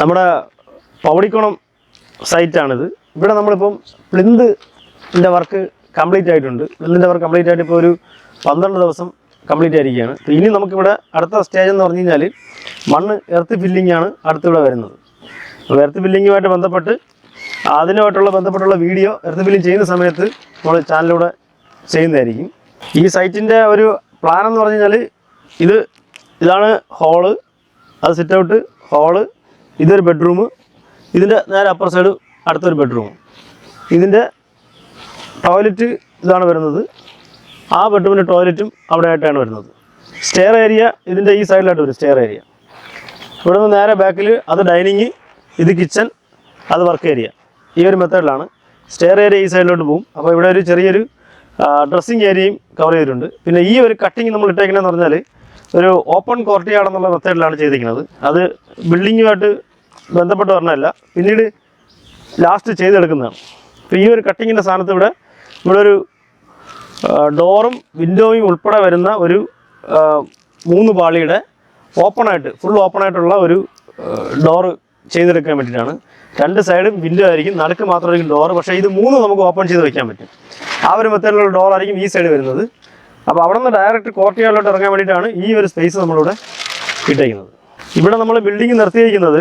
നമ്മുടെ പവടിക്കുളം സൈറ്റാണിത്. ഇവിടെ നമ്മളിപ്പം പ്ലിന്തിന്റെ വർക്ക് കംപ്ലീറ്റ് ആയിട്ടുണ്ട്. പ്ലിന്തിന്റെ വർക്ക് കംപ്ലീറ്റ് ആയിട്ട് ഇപ്പോൾ ഒരു പന്ത്രണ്ട് ദിവസം കംപ്ലീറ്റ് ആയിരിക്കുകയാണ്. ഇനി നമുക്കിവിടെ അടുത്ത സ്റ്റേജ് എന്ന് പറഞ്ഞു കഴിഞ്ഞാൽ മണ്ണ് എർത്ത് ഫില്ലിംഗ് ആണ് അടുത്തിവിടെ വരുന്നത്. അപ്പോൾ എർത്ത് ഫില്ലിങ്ങുമായിട്ട് ബന്ധപ്പെട്ട് അതിനുമായിട്ടുള്ള ബന്ധപ്പെട്ടുള്ള വീഡിയോ എർത്ത് ഫില്ലിംഗ് ചെയ്യുന്ന സമയത്ത് നമ്മൾ ചാനലിലൂടെ ചെയ്യുന്നതായിരിക്കും. ഈ സൈറ്റിന്റെ ഒരു പ്ലാൻ എന്ന് പറഞ്ഞു കഴിഞ്ഞാൽ ഇത് ഇതാണ് ഹോൾ. അത് സിറ്റ് ഔട്ട് ഹോൾ ഇതൊരു ബെഡ്റൂം ഇതിന്റെ നേരെ അപ്പർ സൈഡ് അടുത്തൊരു ബെഡ്റൂം ഇതിന്റെ ടോയ്ലറ്റ് ഇതാണ് വരുന്നത്. ആ ബെഡ്റൂമിന്റെ ടോയ്ലറ്റും അവിടെ ആയിട്ടാണ് വരുന്നത്. സ്റ്റെയർ ഏരിയ ഇതിന്റെ ഈ സൈഡിലായിട്ട് വരും സ്റ്റെയർ ഏരിയ ഇവിടെ നിന്ന് നേരെ ബാക്കിൽ അത് ഡൈനിങ് ഇത് കിച്ചൺ അത് വർക്ക് ഏരിയ ഈ ഒരു മെത്തേഡിലാണ് സ്റ്റെയർ ഏരിയ ഈ സൈഡിലോട്ട് പോകും അപ്പോൾ ഇവിടെ ഒരു ചെറിയൊരു ഡ്രസ്സിങ് ഏരിയയും കവർ ചെയ്തിട്ടുണ്ട്. പിന്നെ ഈ ഒരു കട്ടിങ് നമ്മൾ ഇട്ടേക്കണമെന്ന് പറഞ്ഞാൽ ഒരു ഓപ്പൺ കോർട്ടിയാർഡ് എന്നുള്ള മെത്തേഡിലാണ് ചെയ്തിരിക്കുന്നത്. അത് ബിൽഡിങ്ങുമായിട്ട് ബന്ധപ്പെട്ട് വരണമല്ല പിന്നീട് ലാസ്റ്റ് ചെയ്തെടുക്കുന്നതാണ്. അപ്പോൾ ഈ ഒരു കട്ടിങ്ങിന്റെ സ്ഥാനത്ത് ഇവിടെ ഇവിടെ ഒരു ഡോറും വിൻഡോയും ഉൾപ്പെടെ വരുന്ന ഒരു മൂന്ന് പാളിയുടെ ഓപ്പണായിട്ട് ഫുൾ ഓപ്പണായിട്ടുള്ള ഒരു ഡോറ് ചെയ്തെടുക്കാൻ വേണ്ടിയിട്ടാണ്. രണ്ട് സൈഡും വിൻഡോ ആയിരിക്കും നടുക്ക് മാത്രമായിരിക്കും ഡോറ് പക്ഷേ ഇത് മൂന്ന് നമുക്ക് ഓപ്പൺ ചെയ്ത് വെക്കാൻ പറ്റും. ആ ഒരു മെത്തേഡിലുള്ള ഡോറായിരിക്കും ഈ സൈഡ് വരുന്നത്. അപ്പോൾ അവിടെ നിന്ന് ഡയറക്റ്റ് കോർട്ടിയാളിലോട്ട് ഇറങ്ങാൻ വേണ്ടിയിട്ടാണ് ഈ ഒരു സ്പേസ് നമ്മളിവിടെ ഇട്ടേക്കുന്നത്. ഇവിടെ നമ്മൾ ബിൽഡിംഗ് നിർത്തിയിരിക്കുന്നത്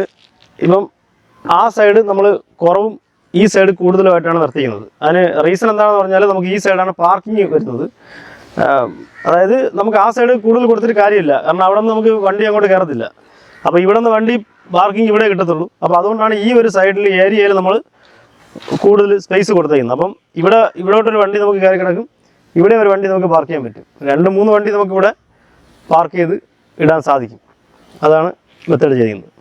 ഇപ്പം ആ സൈഡ് നമ്മൾ കുറവും ഈ സൈഡ് കൂടുതലുമായിട്ടാണ് നിർത്തിക്കുന്നത്. അതിന് റീസൺ എന്താണെന്ന് പറഞ്ഞാൽ നമുക്ക് ഈ സൈഡാണ് പാർക്കിംഗ് വരുന്നത്. അതായത് നമുക്ക് ആ സൈഡ് കൂടുതൽ കൊടുത്തിട്ട് കാര്യമില്ല. കാരണം അവിടെ നിന്ന് നമുക്ക് വണ്ടി അങ്ങോട്ട് കയറത്തില്ല. അപ്പോൾ ഇവിടെ നിന്ന് വണ്ടി പാർക്കിംഗ് ഇവിടെ കിട്ടത്തുള്ളൂ. അപ്പോൾ അതുകൊണ്ടാണ് ഈ ഒരു സൈഡിൽ ഏരിയയിൽ നമ്മൾ കൂടുതൽ സ്പേസ് കൊടുത്തേക്കുന്നത്. അപ്പം ഇവിടെ ഇവിടോട്ടൊരു വണ്ടി നമുക്ക് കയറി കിടക്കും. ഇവിടെ ഒരു വണ്ടി നമുക്ക് പാർക്ക് ചെയ്യാൻ പറ്റും. രണ്ട് മൂന്ന് വണ്ടി നമുക്കിവിടെ പാർക്ക് ചെയ്ത് ഇടാൻ സാധിക്കും. അതാണ് മെത്തേഡ് ചെയ്യുന്നത്.